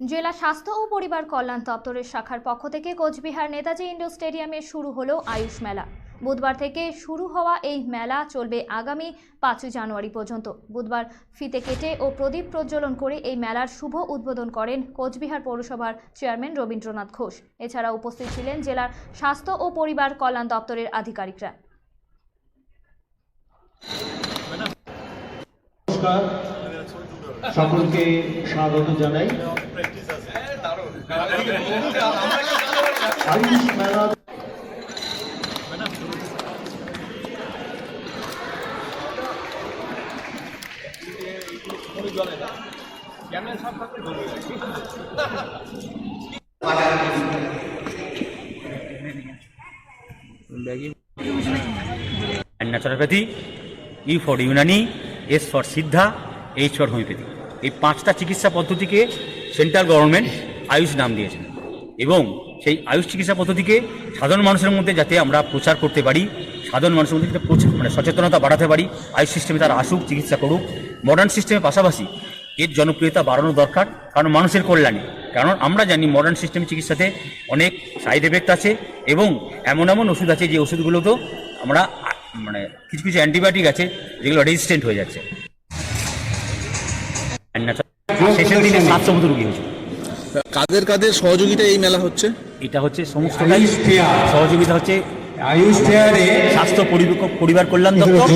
জেলা স্বাস্থ্য ও পরিবার কল্যাণ দপ্তরের শাখার পক্ষ থেকে কোচবিহার নেতাজি ইন্ডোর স্টেডিয়ামে শুরু হলো আয়ুষ মেলা। বুধবার থেকে শুরু হওয়া এই মেলা চলবে আগামী পাঁচই জানুয়ারি পর্যন্ত। বুধবার ফিতে কেটে ও প্রদীপ প্রজ্বলন করে এই মেলার শুভ উদ্বোধন করেন কোচবিহার পৌরসভার চেয়ারম্যান রবীন্দ্রনাথ ঘোষ। এছাড়া উপস্থিত ছিলেন জেলার স্বাস্থ্য ও পরিবার কল্যাণ দপ্তরের আধিকারিকরা। সকলকে স্বাগত জানাই AYUSH E for Unani, S for Siddha For homeopathy এই পাঁচটা চিকিৎসা পদ্ধতিকে সেন্ট্রাল গভর্নমেন্ট আয়ুষ নাম দিয়েছেন এবং সেই আয়ুষ চিকিৎসা পদ্ধতিকে সাধারণ মানুষের মধ্যে যাতে আমরা প্রচার করতে পারি, সাধারণ মানুষের মধ্যে যাতে প্রচার মানে সচেতনতা বাড়াতে পারি, আয়ুষ সিস্টেমে তারা আসুক, চিকিৎসা করুক। মডার্ন সিস্টেমের পাশাপাশি এর জনপ্রিয়তা বাড়ানো দরকার, কারণ মানুষের কল্যাণে। কারণ আমরা জানি মডার্ন সিস্টেম চিকিৎসাতে অনেক সাইড এফেক্ট আছে এবং এমন এমন ওষুধ আছে যে ওষুধগুলো তো আমরা মানে কিছু কিছু অ্যান্টিবায়োটিক আছে যেগুলো রেজিস্ট্যান্ট হয়ে যাচ্ছে। শেষের দিনে সাতশো মতো রুগী হয়েছিল কাদের কাদের সহযোগিতা এই মেলা হচ্ছে? এটা হচ্ছে সমস্তটাই সহযোগিতা হচ্ছে আয়ুষ ফেয়ারে স্বাস্থ্য পরিবার কল্যাণ দপ্তর